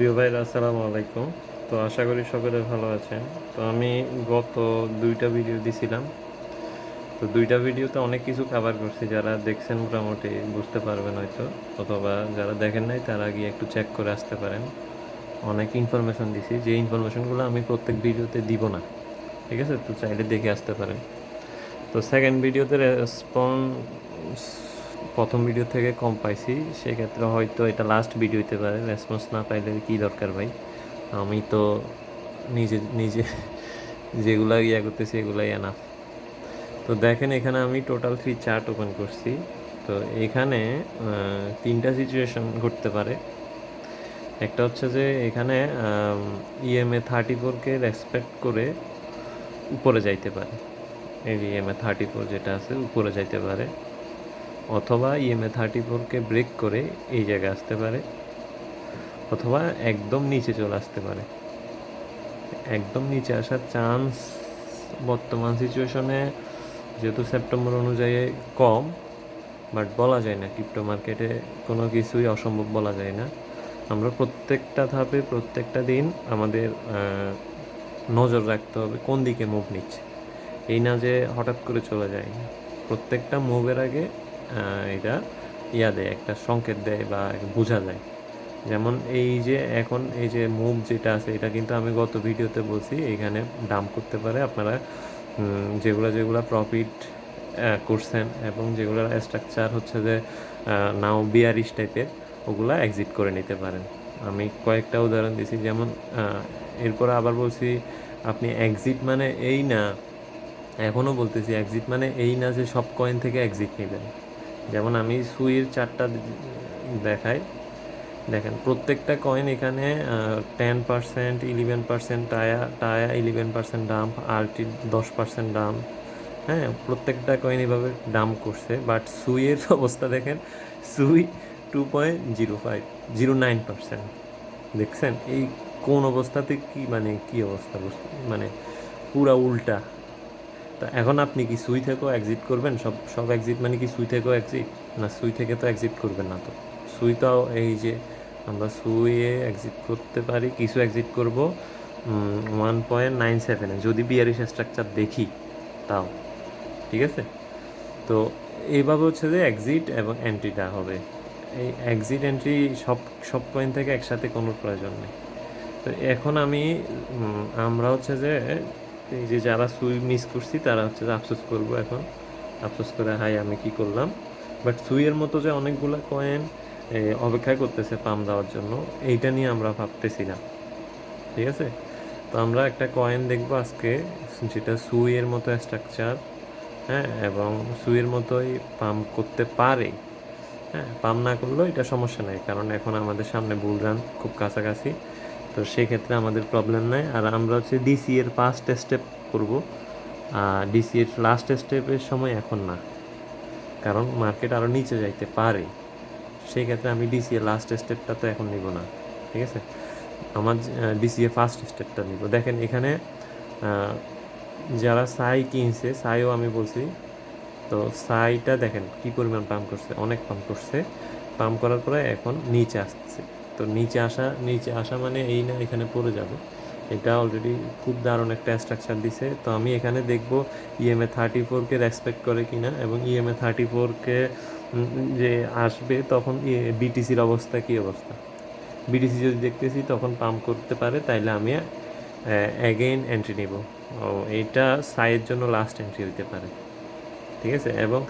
প্রিয় ভাই আসসালামু আলাইকুম। তো আশা করি সকলে ভালো আছেন। তো আমি গত দুইটা ভিডিও দিছিলাম। তো দুইটা ভিডিওতে অনেক কিছু কভার করছি। যারা দেখছেন মোটামুটি বুঝতে পারবেন হয়তো, অথবা যারা দেখেন নাই, তারা গিয়ে একটু চেক করে আসতে পারেন। অনেক ইনফরমেশন দিছি। যে ইনফরমেশনগুলো আমি প্রত্যেক ভিডিওতে দিব না। ঠিক আছে? তো চাইলে দেখে আসতে পারেন। তো সেকেন্ড ভিডিওতে রেসপন্স প্রথম ভিডিও থেকে কম পাইছি, সেক্ষেত্রে হয়তো এটা লাস্ট ভিডিও হতে পারে। রেসপন্স না পাইলে কি দরকার ভাই? আমি তো নিজে নিজে যেগুলা ইয়া করতেছি, এগুলাই এনাফ তো দেখেন, এখানে আমি টোটাল থ্রি চার্ট ওপেন করছি। তো এখানে তিনটা সিচুয়েশন ঘটতে পারে। একটা হচ্ছে যে, এখানে ইএমএ থার্টি ফোরকে রেসপেক্ট করে উপরে যাইতে পারে। এই যে ইএমএ থার্টি ফোর যেটা আছে, উপরে যাইতে পারে। অথবা ইএমএ থার্টি ফোরকে ব্রেক করে এই জায়গায় আসতে পারে, অথবা একদম নিচে চলে আসতে পারে। একদম নিচে আসার চান্স বর্তমান সিচুয়েশনে যেহেতু সেপ্টেম্বর অনুযায়ী কম বাট বলা যায় না ক্রিপ্টো মার্কেটে কোনো কিছুই অসম্ভব বলা যায় না। আমরা প্রত্যেকটা ধাপে, প্রত্যেকটা দিন আমাদের নজর রাখতে হবে কোন দিকে মুভ নিচ্ছে। এই না যে হঠাৎ করে চলে যায়। প্রত্যেকটা মুভের আগে এটা ইয়া দেয়, একটা সংকেত দেয় বা বোঝা যায়। যেমন এই যে এখন এই যে মুভ যেটা আছে, এটা কিন্তু আমি গত ভিডিওতে বলছি, এখানে ডাম করতে পারে আপনারা যেগুলো যেগুলো প্রফিট করছেন এবং যেগুলো স্ট্রাকচার হচ্ছে যে নাও বিয়ারিশ টাইপের ওগুলা এক্সিট করে নিতে পারেন। আমি কয়েকটা উদাহরণ দিছি, যেমন এরপর আবার বলছি, আপনি এক্সিট মানে এই না এখনও বলতেছি এক্সিট মানে এই না যে সব কয়েন থেকে এক্সিট নেবেন। যেমন আমি সুইয়ের চারটা দেখাই। দেখেন, প্রত্যেকটা কয়েন এখানে টেন পার্সেন্ট ইলেভেন পার্সেন্ট টায়া টায়া ইলেভেন পার্সেন্ট ডাম্প আরটি দশ পার্সেন্ট ডাম্প হ্যাঁ প্রত্যেকটা কয়েন এভাবে ডাম্প করছে। বাট সুইয়ের অবস্থা দেখেন, সুই two point zero five zero nine percent দেখছেন? এই কোন অবস্থাতে কি মানে কি অবস্থা? মানে পুরা উল্টা। তা এখন আপনি কি সুই থেকেও এক্সিট করবেন? সব সব এক্সিট মানে কি সুই থেকেও এক্সিট না, সুই থেকে তো এক্সিট করবেন না তো? সুই তো এই যে আমরা সুইয়ে এক্সিট করতে পারি, কিছু এক্সিট করব ওয়ান পয়েন্ট নাইন সেভেনে যদি বিয়ারিশ স্ট্রাকচার দেখি, তাও। ঠিক আছে? তো এইভাবে হচ্ছে যে এক্সিট এবং এন্ট্রিটা হবে। এই এক্সিট এন্ট্রি সব সব পয়েন্ট থেকে একসাথে কোনো প্রয়োজন নেই। তো এখন আমি আমরা হচ্ছে যে এই যে যারা সুই মিস করছি, তারা হচ্ছে আফসোস করব এখন। আফসোস করে, হাই, আমি কি করলাম? বাট সুইয়ের মতো যে অনেকগুলো কয়েন অপেক্ষা করতেছে পাম দেওয়ার জন্য, এইটা নিয়ে আমরা ভাবতেছিলাম। ঠিক আছে? তো আমরা একটা কয়েন দেখব আজকে, যেটা সুইয়ের মতো স্ট্রাকচার হ্যাঁ এবং সুইয়ের মতোই পাম্প করতে পারে। হ্যাঁ পাম্প না করলেও এটা সমস্যা নেই, কারণ এখন আমাদের সামনে বুলরান খুব কাছাকাছি। তো সেক্ষেত্রে আমাদের প্রবলেম নাই। আর আমরা হচ্ছে ডিসি এর ফার্স্ট স্টেপ করব। আর ডিসি এর লাস্ট স্টেপের সময় এখন না। কারণ মার্কেট আরও নিচে যাইতে পারে। সেই ক্ষেত্রে আমি ডিসি এর লাস্ট স্টেপটা তো এখন নিব না। ঠিক আছে? আমার ডিসি এর ফার্স্ট স্টেপটা নিব। দেখেন এখানে যারা সাই কিনছে সাইও আমি বলছি। তো সাইটা দেখেন কি পরিমাণ পাম্প করছে? অনেক পাম্প করছে। পাম্প করার পরে এখন নিচে আসছে। তো নিচে আসা নিচে আসা মানে এই না, এখানে পড়ে যাবে। এটা অলরেডি খুব দারুণ একটা স্ট্রাকচার দিছে। তো আমি এখানে দেখব ইএমএ থার্টি ফোরকে রেসপেক্ট করে কিনা এবং ইএমএ থার্টি ফোরকে যে আসবে তখন বিটিসির অবস্থা কি অবস্থা? বিটিসি যদি দেখতেছি তখন পাম্প করতে পারে, তাইলে আমি অ্যাগেইন এন্ট্রি নিব। ও এইটা সাইয়ের জন্য লাস্ট এন্ট্রি হতে পারে। ঠিক আছে? এবং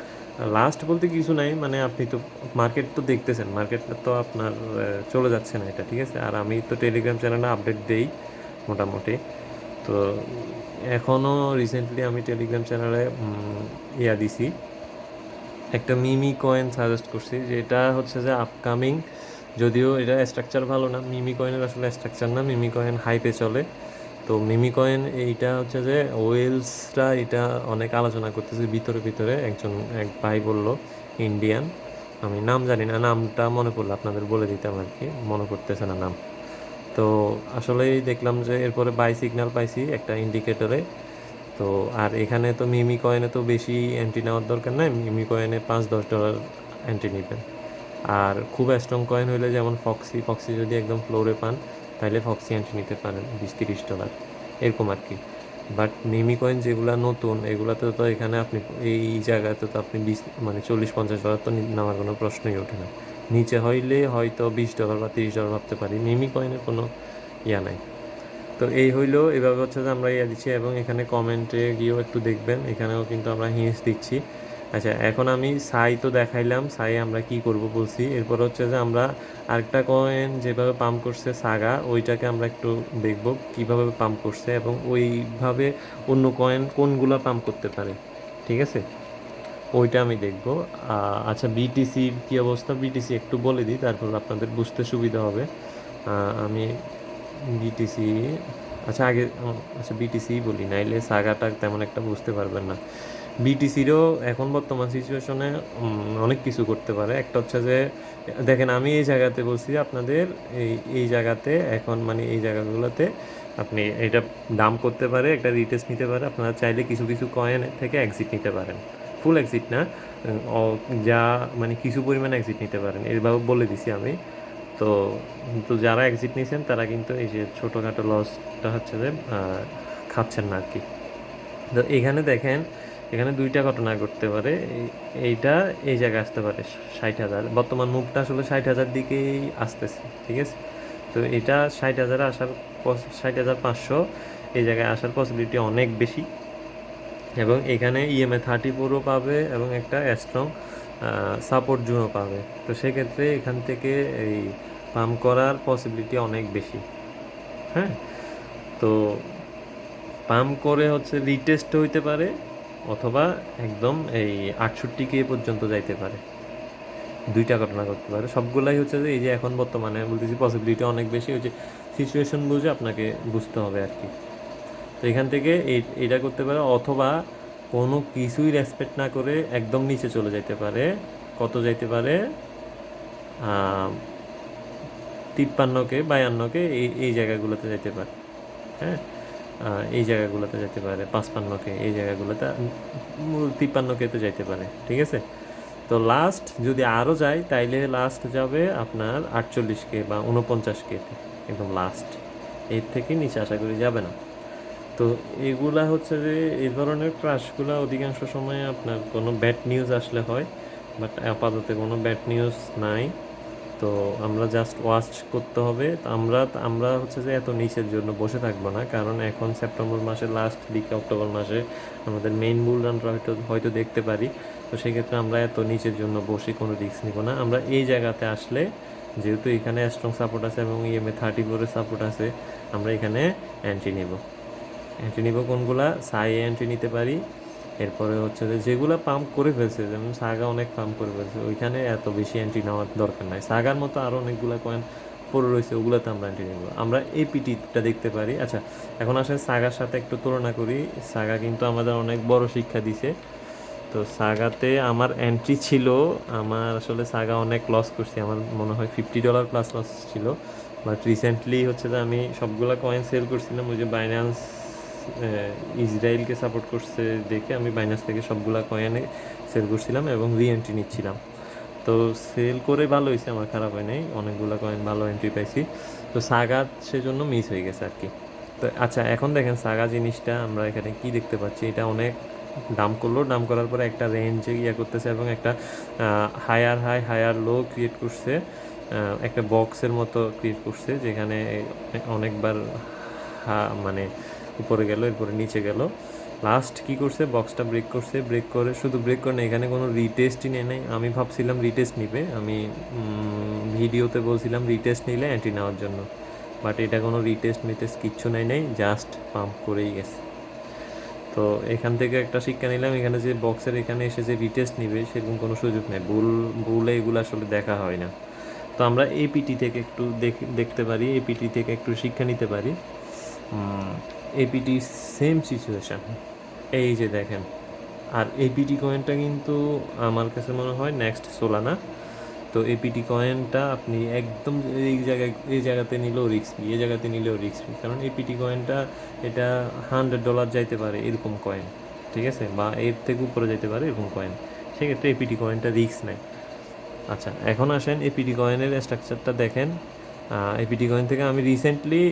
লাস্ট বলতে কিছু নাই মানে আপনি তো মার্কেট তো দেখতেছেন মার্কেটটা তো আপনার চলে যাচ্ছে না এটা, ঠিক আছে? আর আমি তো টেলিগ্রাম চ্যানেলে আপডেট দেই মোটামুটি। তো এখনও রিসেন্টলি আমি টেলিগ্রাম চ্যানেলে ইয়া দিছি। একটা মিমি কয়েন সাজেস্ট করছি, যেটা হচ্ছে যে আপকামিং যদিও এটা স্ট্রাকচার ভালো না, মিমি কয়েনের আসলে স্ট্রাকচার না, মিমি কয়েন হাইপে চলে। তো মিমি কয়েন এইটা হচ্ছে যে ওয়েলসরা এটা অনেক আলোচনা করতেছে ভিতরে ভিতরে। একজন এক ভাই বলল, ইন্ডিয়ান। আমি নাম জানি না, নামটা মনে পড়ল আপনাদের বলে দিতাম আর কি, মনে করতেছে না নাম। তো আসলেই দেখলাম যে এরপরে বাই সিগন্যাল পাইছি একটা ইন্ডিকেটরে। তো আর এখানে তো মিমি কয়েনে তো বেশি এন্ট্রি নেওয়ার দরকার নাই, মিমি কয়েনে পাঁচ, দশ ডলার এন্ট্রি নেবেন। আর খুব স্ট্রং কয়েন হলে যেমন ফক্সি ফক্সি যদি একদম ফ্লোরে পান তাহলে ফক্সি এন্ট্রি নিতে পারেন, বিশ তিরিশ ডলার এরকম আর কি। বাট মিমি কয়েন যেগুলো নতুন, এগুলাতে তো এখানে আপনি, এই জায়গাতে তো আপনি বিশ মানে চল্লিশ, পঞ্চাশ ডলার তো নি- নেওয়ার কোনো প্রশ্নই ওঠে না। নিচে হইলে হয়তো বিশ ডলার বা তিরিশ ডলার ভাবতে পারি। মিমি কয়েনের কোনো ইয়া নাই। তো এই হইল, এভাবে হচ্ছে যে আমরা ইয়া দিচ্ছি এবং এখানে কমেন্টে গিয়েও একটু দেখবেন। এখানেও কিন্তু আমরা হিন্স দিচ্ছি। আচ্ছা এখন আমি সাই তো দেখাইলাম, সাই আমরা কি করব বলছি। এরপর হচ্ছে যে আমরা আরেকটা কয়েন যেভাবে পাম্প করছে সাগা ওইটাকে আমরা একটু দেখব কীভাবে পাম্প করছে এবং ওইভাবে অন্য কয়েন কোনগুলো পাম্প করতে পারে, ঠিক আছে? ওইটা আমি দেখব। আচ্ছা বিটিসির কি অবস্থা? বিটিসি একটু বলে দিই, তারপর আপনাদের বুঝতে সুবিধা হবে। আমি বিটিসি আচ্ছা আগে আচ্ছা বিটিসি বলি, নাইলে সাগাটা তেমন একটা বুঝতে পারবেন না। বিটিসিরও এখন বর্তমান সিচুয়েশনে অনেক কিছু করতে পারে। একটা হচ্ছে যে, দেখেন, আমি এই জায়গাতে বলছি, আপনাদের এই এই জায়গাতে এখন মানে এই জায়গাগুলোতে আপনি এটা দাম করতে পারে, একটা রিটেস্ট নিতে পারে। আপনারা চাইলে কিছু কিছু কয়েন থেকে এক্সিট নিতে পারেন। ফুল এক্সিট না যা মানে কিছু পরিমাণে এক্সিট নিতে পারেন। এভাবে বলে দিছি আমি। তো তো যারা এক্সিট নিয়েছেন তারা কিন্তু এই যে ছোটোখাটো লসটা হচ্ছে যে খাচ্ছেন না আর কি তো এখানে দেখেন এখানে দুইটা ঘটনা ঘটতে পারে। এই- এইটা এই জায়গায় আসতে পারে, ষাট হাজার। বর্তমান মুভটা আসলে ষাট হাজার দিকেই আসতেছে, ঠিক আছে? তো এটা ষাট হাজারে আসার ষাট হাজার পাঁচশো, এই জায়গায় আসার পসিবিলিটি অনেক বেশি। এবং এখানে ইএমএ থার্টি ফোরও পাবে এবং একটা স্ট্রং সাপোর্ট জোনও পাবে। তো সেক্ষেত্রে এখান থেকে এই পাম্প করার পসিবিলিটি অনেক বেশি হ্যাঁ? তো পাম্প করে হচ্ছে রিটেস্ট হইতে পারে। অথবা একদম এই আটষট্টি কে পর্যন্ত যাইতে পারে। দুইটা ঘটনা করতে পারে। সবগুলাই হচ্ছে যে এই যে এখন বর্তমানে বলতেছি পসিবিলিটি অনেক বেশি হচ্ছে সিচুয়েশন বুঝে আপনাকে বুঝতে হবে আর কি। তো এখান থেকে এটা করতে পারে অথবা কোনো কিছুই রেসপেক্ট না করে একদম নিচে চলে যেতে পারে। কত যাইতে পারে? তিপ্পান্নকে বায়ান্নকে এই এই জায়গাগুলোতে যেতে পারে। হ্যাঁ? এই জায়গাগুলোতে যেতে পারে, পাঁচপান্নকে এই জায়গাগুলোতে তিপ্পান্নকে তো যেতে পারে, ঠিক আছে? তো লাস্ট যদি আরও যায়, তাইলে লাস্ট যাবে আপনার আটচল্লিশকে বা উনপঞ্চাশকে একদম লাস্ট এর থেকে নিচে আশা করি যাবে না। তো এগুলা হচ্ছে যে এই ধরনের ক্রাশগুলো অধিকাংশ সময় আপনার কোনো ব্যাড নিউজ আসলে হয় বাট আপাতত কোনো ব্যাড নিউজ নাই। তো আমরা জাস্ট ওয়াচ করতে হবে। আমরা আমরা হচ্ছে যে এত নিচের জন্য বসে থাকব না, কারণ এখন সেপ্টেম্বর মাসের লাস্ট দিকে অক্টোবর মাসে আমাদের মেইন বুল রানটা হয়তো হয়তো দেখতে পারি। তো সেক্ষেত্রে আমরা এত নিচের জন্য বসে কোনো রিস্ক নিব না। আমরা এই জায়গাতে আসলে, যেহেতু এখানে স্ট্রং সাপোর্ট আছে এবং ইএমএ থার্টি ফোরের সাপোর্ট আছে, আমরা এখানে অ্যান্ট্রি নিব। অ্যান্ট্রি নিব কোনগুলা? সাই এন্ট্রি নিতে পারি। এরপরে হচ্ছে যে যেগুলো পাম্প করে ফেলছে, যেমন সাগা অনেক পাম্প করে ফেলছে, ওইখানে এত বেশি এন্ট্রি নেওয়ার দরকার নাই। সাগার মতো আরও অনেকগুলো কয়েন পড়ে রয়েছে, ওগুলোতে আমরা এন্ট্রি নেব। আমরা এপিটিটা দেখতে পারি। আচ্ছা এখন আসলে সাগার সাথে একটু তুলনা করি। সাগা কিন্তু আমাদের অনেক বড় শিক্ষা দিছে। তো সাগাতে আমার এন্ট্রি ছিল, আমার আসলে সাগা অনেক লস করছি। আমার মনে হয় ফিফটি ডলার প্লাস লস ছিল। বাট রিসেন্টলি হচ্ছে যে আমি সবগুলো কয়েন সেল করছিলাম, ওই যে বাইন্যান্স ইসরায়েলকে সাপোর্ট করছে দেখে আমি বাইনাস থেকে সবগুলা কয়েনে সেল করছিলাম এবং রি এন্ট্রি নিচ্ছিলাম। তো সেল করে ভালো হয়েছে, আমার খারাপ হয় নাই। অনেকগুলো কয়েন ভালো এন্ট্রি পাইছি। তো সাগা সেজন্য মিস হয়ে গেছে আর কি তো আচ্ছা এখন দেখেন সাগা জিনিসটা আমরা এখানে কি দেখতে পাচ্ছি? এটা অনেক দাম করল। দাম করার পরে একটা রেঞ্জে ইয়ে করতেছে এবং একটা higher high higher low create করছে। একটা বক্সের মতো ক্রিয়েট করছে, যেখানে অনেকবার মানে উপরে গেল, এরপরে নিচে গেল। লাস্ট কি করছে? বক্সটা ব্রেক করছে। ব্রেক করে, শুধু ব্রেক করে না, এখানে কোনো রিটেস্টই নেই নাই। আমি ভাবছিলাম রিটেস্ট নিবে। আমি ভিডিওতে বলছিলাম রিটেস্ট নিলে অ্যান্টি নেওয়ার জন্য। বাট এটা কোনো রিটেস্ট মিটেস্ট কিচ্ছু নেই নাই জাস্ট পাম্প করেই গেছে। তো এখান থেকে একটা শিক্ষা নিলাম, এখানে যে বক্সের এখানে এসে যে রিটেস্ট নিবে, সেরকম কোনো সুযোগ নেই। ভুল, ভুলে এগুলো আসলে দেখা হয় না। তো আমরা এপিটি থেকে একটু দেখ- দেখতে পারি এপিটি থেকে একটু শিক্ষা নিতে পারি। এপিটি সেম সিচুয়েশান এই যে দেখেন, আর এপিটি কয়েনটা কিন্তু আমার কাছে মনে হয় নেক্সট সোলানা তো এপিটি কয়েনটা আপনি একদম এই জায়গায়, এই জায়গাতে নিলেও রিক্স এই জায়গাতে নিলেও রিক্স কারণ এপিটি কয়েনটা এটা হান্ড্রেড ডলার যাইতে পারে এরকম কয়েন ঠিক আছে? বা এর থেকে উপরে যাইতে পারে এরকম কয়েন সেক্ষেত্রে এপিটি কয়েনটা রিক্স নেয় আচ্ছা এখন আসেন এপিডি কয়েনের স্ট্রাকচারটা দেখেন। এপিডি কয়েন থেকে আমি রিসেন্টলি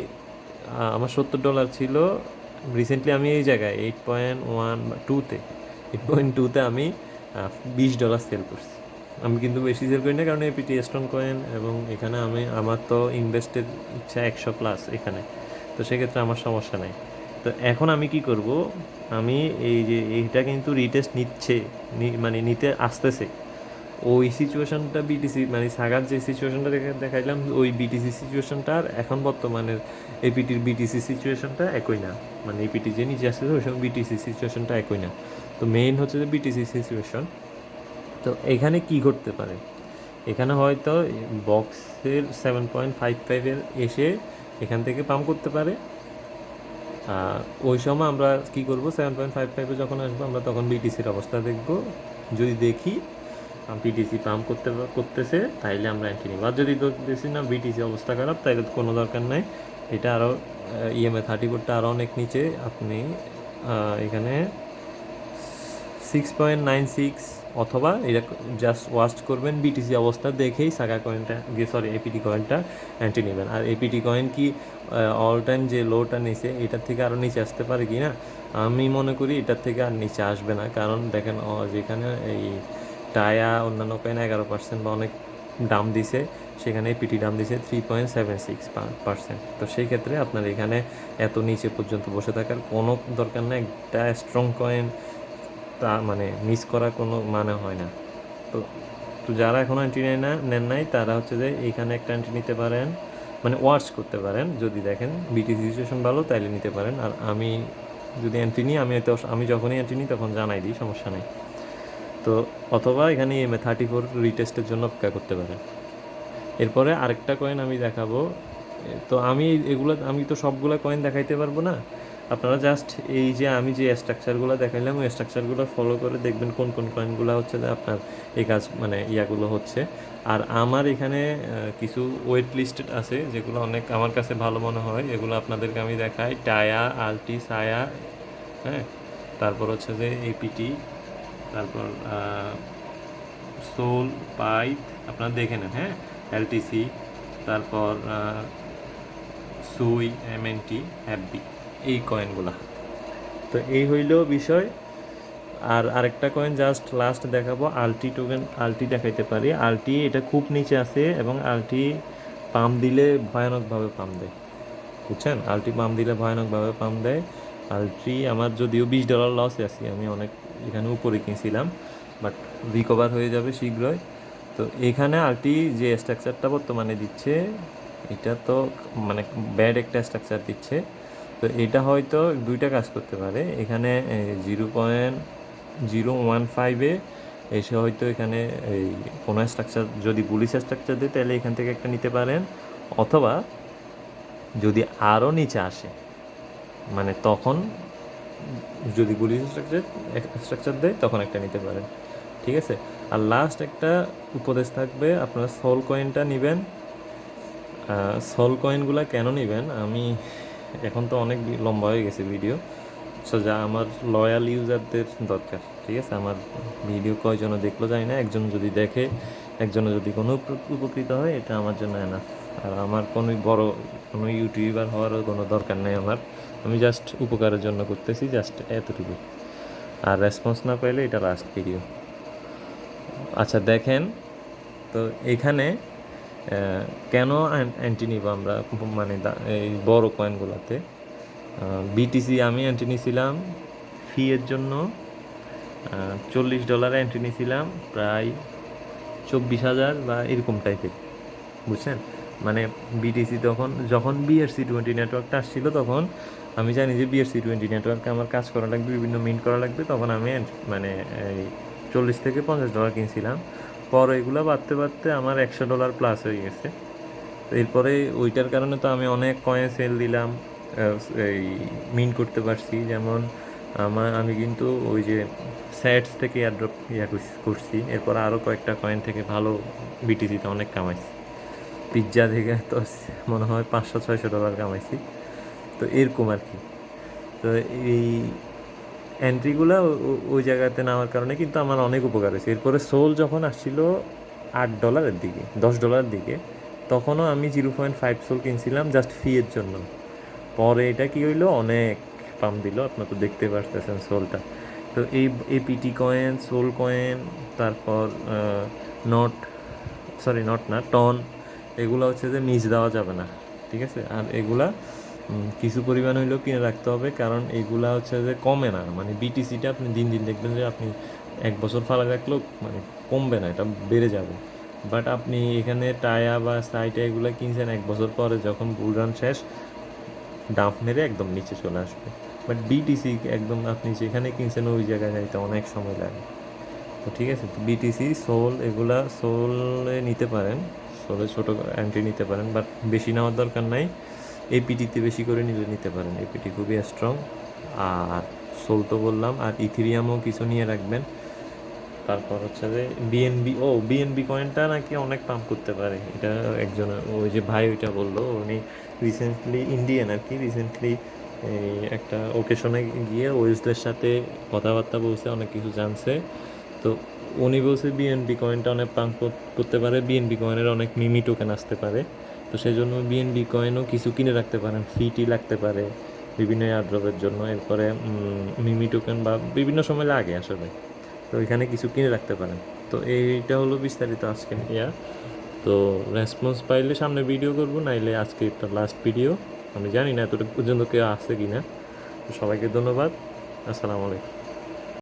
আমার সত্তর ডলার ছিল। রিসেন্টলি আমি এই জায়গায় এইট পয়েন্ট ওয়ান টুতে এইট পয়েন্ট টুতে আমি বিশ ডলার সেল করছি। আমি কিন্তু বেশি সেল করি না কারণ এপিটি স্টোন কয়েন এবং এখানে আমি, আমার তো ইনভেস্টের ইচ্ছা একশো প্লাস এখানে। তো সেক্ষেত্রে আমার সমস্যা নেই। তো এখন আমি কি করব? আমি এই যে, এইটা কিন্তু রিটেস্ট নিচ্ছে মানে নিতে আসতেছে। ওই সিচুয়েশনটা বিটিসি মানে সাগার যে সিচুয়েশনটা দেখে, দেখাইলাম, ওই বিটিসি সিচুয়েশনটা আর এখন বর্তমানের এপিটির বিটিসি সিচুয়েশনটা একই না। মানে এপিটি যে নিচে আসছে ওই সময় বিটিসি সিচুয়েশনটা একই না। তো মেইন হচ্ছে যে বিটিসি সিচুয়েশন তো এখানে কি ঘটতে পারে? এখানে হয়তো বক্সের সেভেন পয়েন্ট ফাইভ ফাইভের এসে এখান থেকে পাম্প করতে পারে। ওই সময় আমরা কি করব? সেভেন পয়েন্ট ফাইভ ফাইভে যখন আসব, আমরা তখন বিটিসির অবস্থা দেখব। যদি দেখি বিটিসি পাম্প করতে করতেছে, তাইলে আমরা অ্যান্টি নিব। আর যদি দেখছি না বিটিসি অবস্থা খারাপ, তাইলে তো কোনো দরকার নাই। এটা আরও ইএমএ থার্টি ফোরটা আরও অনেক নিচে। আপনি এখানে সিক্স পয়েন্ট নাইন সিক্স অথবা এটা জাস্ট ওয়াস্ট করবেন বিটিসি অবস্থা দেখেই সাগা কয়েনটা সরি এপিটি কয়েনটা অ্যান্টি নেবেন। আর এপিটি কয়েন কি অল টাইম যে লোটা নিচে এটার থেকে আরও নিচে আসতে পারে কি না আমি মনে করি এটার থেকে আর নিচে আসবে না। কারণ দেখেন যেখানে এই টায়া অন্যান্য কয়েন এগারো পার্সেন্ট বা অনেক দাম দিছে, সেখানে পিটি দাম দিছে three point seven six percent তো সেই ক্ষেত্রে আপনার এখানে এত নিচে পর্যন্ত বসে থাকার কোনো দরকার নেই, একটা স্ট্রং কয়েন তা মানে মিস করা কোনো মানে হয় না। তো তো যারা এখনও অ্যান্টি নেয় না, নেন নাই, তারা হচ্ছে যে এইখানে একটা অ্যান্টি নিতে পারেন মানে ওয়াচ করতে পারেন। যদি দেখেন বিটিসি সিচুয়েশন ভালো, তাইলে নিতে পারেন। আর আমি যদি অ্যান্টি নিই, আমি হয়তো আমি যখনই অ্যান্টি নিই, তখন জানাই দিই, সমস্যা নেই। তো অথবা এখানে এম এ থার্টি ফোর রিটেস্টের জন্য অপেক্ষা করতে পারেন এরপরে আরেকটা কয়েন আমি দেখাবো। তো আমি এগুলো, আমি তো সবগুলো কয়েন দেখাইতে পারব না। আপনারা জাস্ট এই যে আমি যে স্ট্রাকচারগুলো দেখাইলাম, ওই স্ট্রাকচারগুলো ফলো করে দেখবেন কোন কোন কয়েনগুলো হচ্ছে যে আপনার এই কাজ মানে ইয়াগুলো হচ্ছে। আর আমার এখানে কিছু ওয়েট লিস্টেড আছে, যেগুলো অনেক আমার কাছে ভালো মনে হয়। এগুলো আপনাদেরকে আমি দেখাই। টায়া, আলটি, সায়া হ্যাঁ? তারপর হচ্ছে যে এপিটি তারপর সোল, পাইপ, আপনারা দেখে নেন হ্যাঁ? এলটিসি তারপর সুই এমএনটি হ্যাপবি, এই কয়েনগুলা তো এই হইল বিষয়। আর আরেকটা কয়েন জাস্ট লাস্ট দেখাবো, আলটি টোকেন আলটি দেখাইতে পারি। আলটি, এটা খুব নিচে আছে এবং আলটি পাম্প দিলে ভয়ানকভাবে পাম দেয়। বুঝছেন? আলটি পাম্প দিলে ভয়ানকভাবে পাম দেয়। আলটি আমার যদিও বিশ ডলার লসে আছি, আমি অনেক এখানে উপরে কিনছিলাম বাট রিকভার হয়ে যাবে শীঘ্রই। তো এখানে আলটি যে স্ট্রাকচারটা বর্তমানে দিচ্ছে, এটা তো মানে ব্যাড একটা স্ট্রাকচার দিচ্ছে। তো এটা হয়তো দুইটা কাজ করতে পারে। এখানে জিরো পয়েন্ট জিরো ওয়ান ফাইভে এসে হয়তো এখানে, এই, কোনো স্ট্রাকচার যদি পুলিশ স্ট্রাকচার দেয়, তাহলে এখান থেকে একটা নিতে পারেন। অথবা যদি আরও নিচে আসে মানে তখন যদি পুলিশ স্ট্রাকচার স্ট্রাকচার দেয়, তখন একটা নিতে পারেন। ঠিক আছে? আর লাস্ট একটা উপদেশ থাকবে, আপনারা সল কয়েনটা নেবেন। সল কয়েনগুলো কেন নেবেন? আমি এখন তো অনেক লম্বা হয়ে গেছে ভিডিও সো যা আমার লয়াল ইউজারদের দরকার, ঠিক আছে? আমার ভিডিও কয়জন দেখল জানি না, একজন যদি দেখে একজনে যদি কোনো উপকৃত হয়, এটা আমার জন্য এনাফ আর আমার কোনো বড় কোনো ইউটিউবার হওয়ারও কোনো দরকার নেই আমার। আমি জাস্ট উপকারের জন্য করতেছি জাস্ট এতটুকু। আর রেসপন্স না পাইলে এটা লাস্ট ভিডিও আচ্ছা দেখেন, তো এখানে কেন অ্যান্টি নিব আমরা মানে এই বড় কয়েনগুলোতে বিটিসি আমি অ্যান্টি নিয়েছিলাম ফি এর জন্য চল্লিশ ডলারে অ্যান্টি নিয়েছিলাম প্রায় চব্বিশ হাজার বা এরকম টাইপের বুঝছেন? মানে বিটিসি তখন, যখন বিএসসি টোয়েন্টি নেটওয়ার্কটা আসছিল তখন, আমি জানি যে বিএসসি টোয়েন্টি নেটওয়ার্কে আমার কাজ করা লাগবে, বিভিন্ন মিন্ট করা লাগবে, তখন আমি মানে এই চল্লিশ থেকে পঞ্চাশ ডলার কিনছিলাম। পর এগুলো বাড়তে বাড়তে আমার একশো ডলার প্লাস হয়ে গেছে। এরপরে ওইটার কারণে তো আমি অনেক কয়েন সেল দিলাম এই মিন করতে পারছি। যেমন আমার আমি কিন্তু ওই যে স্যাটস থেকে এয়ারড্রপ ইয়া করছি- করছি। এরপর আরও কয়েকটা কয়েন থেকে ভালো বিটিসিতে অনেক কামাইছি। পিৎজা থেকে তো মনে হয় পাঁচশো, ছয়শো ডলার কামাইছি। তো এরকম আর কি। তো এই এন্ট্রিগুলো ওই জায়গাতে নামার কারণে কিন্তু আমার অনেক উপকার হয়েছে। এরপরে সোল যখন আসছিল আট ডলারের দিকে, দশ ডলারের দিকে, তখনও আমি জিরো পয়েন্ট ফাইভ সোল কিনছিলাম জাস্ট ফিয়ের জন্য। পরে এটা কি হইল? অনেক পাম দিল আপনার তো দেখতে পারতেছেন সোলটা। তো এই এই পিটি কয়েন সোল কয়েন তারপর নট সরি নট না টন এগুলো হচ্ছে যে নিচ দেওয়া যাবে না, ঠিক আছে? আর এগুলা কিছু পরিমাণ হইলেও কিনে রাখতে হবে, কারণ এগুলা হচ্ছে যে কমে না। মানে বিটিসিটা আপনি দিন দিন দেখবেন যে আপনি এক বছর ফালা রাখলেও মানে কমবে না, এটা বেড়ে যাবে। বাট আপনি এখানে টায়া বা সাইটা এগুলো কিনছেন এক বছর পরে, যখন বুলরান শেষ, ডাম্প মেরে একদম নিচে চলে আসবে। বাট বিটিসি একদম আপনি যেখানে কিনছেন ওই জায়গায় যাইতে অনেক সময় লাগে। তো ঠিক আছে, তো বিটিসি সোল এগুলা সোলে নিতে পারেন। সোলে ছোটো অ্যান্টি নিতে পারেন বাট বেশি নেওয়ার দরকার নাই। এপিটিতে বেশি করে নিলে নিতে পারেন। এপিটি খুবই স্ট্রং আর সোল তো বললাম, আর ইথিরিয়ামও কিছু নিয়ে রাখবেন। তারপর হচ্ছে যে বিএনবি ও বিএনবি কয়েনটা নাকি অনেক পাম্প করতে পারে। এটা একজন, ওই যে ভাই ওইটা বলল, উনি রিসেন্টলি ইন্ডিয়ান আর কি রিসেন্টলি এই একটা ওকেশনে গিয়ে ওয়েসদের সাথে কথাবার্তা বলছে, অনেক কিছু জানছে। তো উনি বলছে বিএনবি কয়েনটা অনেক পাম্প করতে পারে বিএনবি কয়েনের অনেক মিমি টোকেন আসতে পারে। তো সেই জন্য বিএনবি কয়েনও কিছু কিনে রাখতে পারেন ফিটি লাগতে পারে, বিভিন্ন এয়ারড্রপের জন্য। এরপরে মিমি টোকেন বা বিভিন্ন সময় লাগে আসলে। তো এখানে কিছু কিনে রাখতে পারেন। তো এইটা হলো বিস্তারিত আজকে ইয়া তো রেসপন্স পাইলে সামনে ভিডিও করব, নাইলে আজকে একটা লাস্ট ভিডিও আমি জানি না এতটা পর্যন্ত কেউ আসছে কি না সবাইকে ধন্যবাদ। আসসালামু আলাইকুম।